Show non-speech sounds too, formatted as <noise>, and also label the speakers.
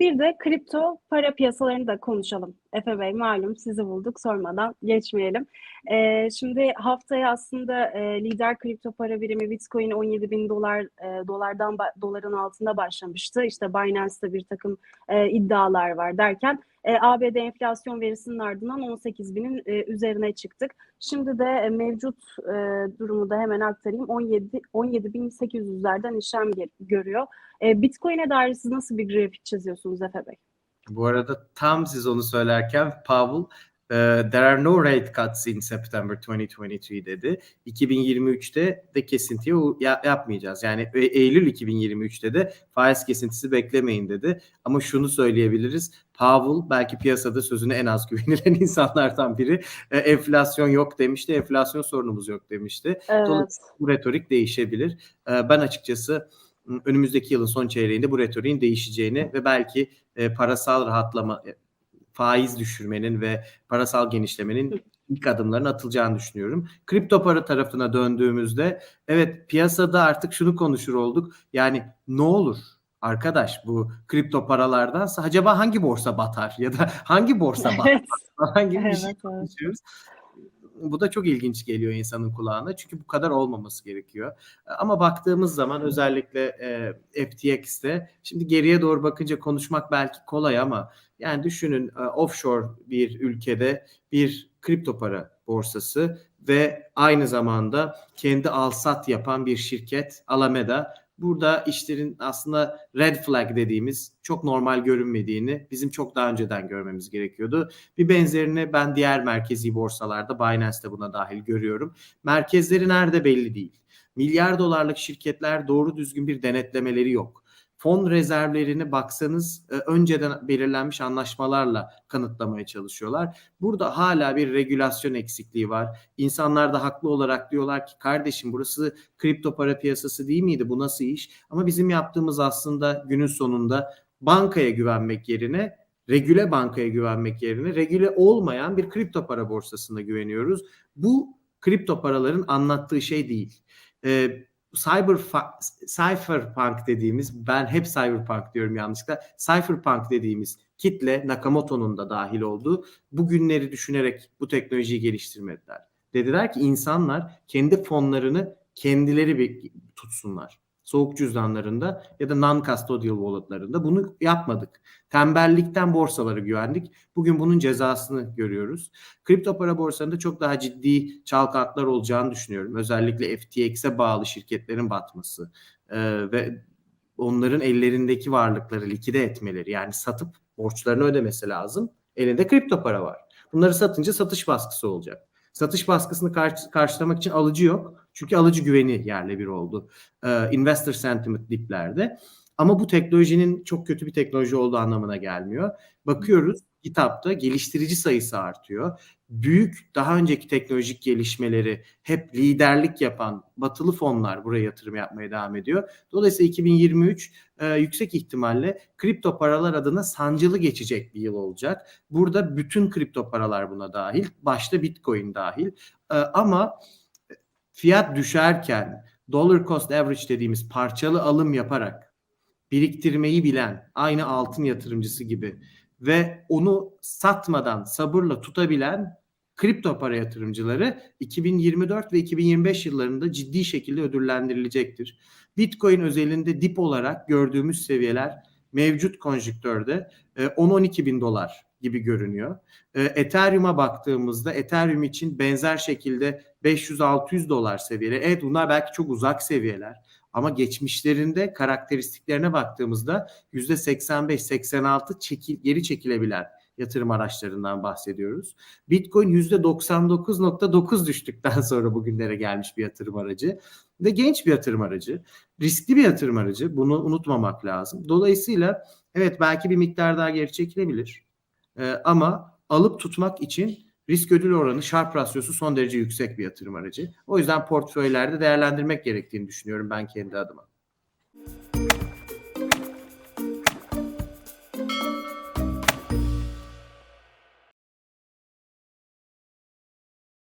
Speaker 1: Bir de kripto para piyasalarını da konuşalım. Efe Bey malum sizi bulduk sormadan geçmeyelim. Eee, şimdi haftaya aslında, eee, lider kripto para birimi Bitcoin 17.000 dolar, eee, dolardan doların altında başlamıştı. İşte Binance'da birtakım, eee, iddialar var derken, eee, ABD enflasyon verisinin ardından 18.000'in, eee, üzerine çıktık. Şimdi de, eee, mevcut, eee, durumu da hemen aktarayım. 17 17.800'lerden işlem görüyor. Eee, Bitcoin'e dair siz nasıl bir grafik çiziyorsunuz Efe Bey?
Speaker 2: Bu arada tam siz onu söylerken Powell, eee, "There are no rate cuts in September 2023" dedi. 2023'te de kesintiyi yapmayacağız. Yani e Eylül 2023'te de faiz kesintisi beklemeyin dedi. Ama şunu söyleyebiliriz, Powell belki piyasada sözüne en az <laughs> güvenilen insanlardan biri. Eee, enflasyon yok demişti, enflasyon sorunumuz yok demişti.
Speaker 1: Evet.
Speaker 2: Dolayısıyla bu retorik değişebilir. Ben açıkçası, önümüzdeki yılın son çeyreğinde bu retoriğin değişeceğini ve belki, eee, parasal rahatlama, eee, faiz düşürmenin ve parasal genişlemenin ilk adımlarının atılacağını düşünüyorum. Kripto para tarafına döndüğümüzde evet, piyasada artık şunu konuşur olduk. Yani ne olur arkadaş bu kripto paralardansa acaba hangi borsa batar ya da <laughs> hangi borsa falan gibi bir şey konuşuyoruz. Bu da çok ilginç geliyor insanın kulağına. Çünkü bu kadar olmaması gerekiyor. Ama baktığımız zaman özellikle, eee, FTX'te şimdi geriye doğru bakınca konuşmak belki kolay ama yani düşünün, eee, offshore bir ülkede bir kripto para borsası ve aynı zamanda kendi al sat yapan bir şirket Alameda. Burada işlerin aslında red flag dediğimiz çok normal görünmediğini bizim çok daha önceden görmemiz gerekiyordu. Bir benzerini ben diğer merkezi borsalarda Binance'de buna dâhil görüyorum. Merkezleri nerede belli değil. Milyar dolarlık şirketler doğru düzgün bir denetlemeleri yok. Fon rezervlerini baksanız, eee, önceden belirlenmiş anlaşmalarla kanıtlamaya çalışıyorlar. Burada hâlâ bir regülasyon eksikliği var. İnsanlar da haklı olarak diyorlar ki "Kardeşim burası kripto para piyasası değil miydi? Bu nasıl iş?" Ama bizim yaptığımız aslında günün sonunda bankaya güvenmek yerine, regüle bankaya güvenmek yerine regüle olmayan bir kripto para borsasına güveniyoruz. Bu kripto paraların anlattığı şey değil. Eee, cyberfa cypherpunk dediğimiz, ben hep cyberpunk diyorum yanlışlıkla, cypherpunk dediğimiz kitle Nakamoto'nun da dâhil olduğu bu günleri düşünerek bu teknolojiyi geliştirmediler. Dediler ki insanlar kendi fonlarını kendileri bir tutsunlar. Soğuk cüzdanlarında ya da non-custodial wallet'larında. Bunu yapmadık. Tembellikten borsalara güvendik. Bugün bunun cezasını görüyoruz. Kripto para borsalarında çok daha ciddi çalkantılar olacağını düşünüyorum. Özellikle FTX'e bağlı şirketlerin batması, eee, ve onların ellerindeki varlıkları likide etmeleri yani satıp borçlarını ödemesi lazım. Elinde kripto para var. Bunları satınca satış baskısı olacak. Satış baskısını karşı karşılamak için alıcı yok. Çünkü alıcı güveni yerle bir oldu. Eee, investor sentiment diplerde. Ama bu teknolojinin çok kötü bir teknoloji olduğu anlamına gelmiyor. Bakıyoruz GitHub'da geliştirici sayısı artıyor. Büyük, daha önceki teknolojik gelişmeleri hep liderlik yapan batılı fonlar buraya yatırım yapmaya devam ediyor. Dolayısıyla 2023, eee, yüksek ihtimalle kripto paralar adına sancılı geçecek bir yıl olacak. Burada bütün kripto paralar buna dâhil. Başta Bitcoin dâhil. Eee, ama e fiyat düşerken dollar cost average dediğimiz parçalı alım yaparak biriktirmeyi bilen, aynı altın yatırımcısı gibi ve onu satmadan sabırla tutabilen kripto para yatırımcıları 2024 ve 2025 yıllarında ciddi şekilde ödüllendirilecektir. Bitcoin özelinde dip olarak gördüğümüz seviyeler mevcut konjonktürde, eee, $10-12 bin dolar gibi görünüyor. Eee, Ethereum'a baktığımızda Ethereum için benzer şekilde $500-600 dolar seviyeleri. Evet, bunlar belki çok uzak seviyeler ama geçmişlerinde karakteristiklerine baktığımızda %85-86 çekil geri çekilebilen yatırım araçlarından bahsediyoruz. Bitcoin %99.9 düştükten <laughs> sonra bugünlere gelmiş bir yatırım aracı ve genç bir yatırım aracı. Riskli bir yatırım aracı. Bunu unutmamak lazım. Dolayısıyla evet, belki bir miktar daha geri çekilebilir. Eee, ama alıp tutmak için risk ödül oranı, Sharpe rasyosu son derece yüksek bir yatırım aracı. O yüzden portföylerde değerlendirmek gerektiğini düşünüyorum ben kendi adıma.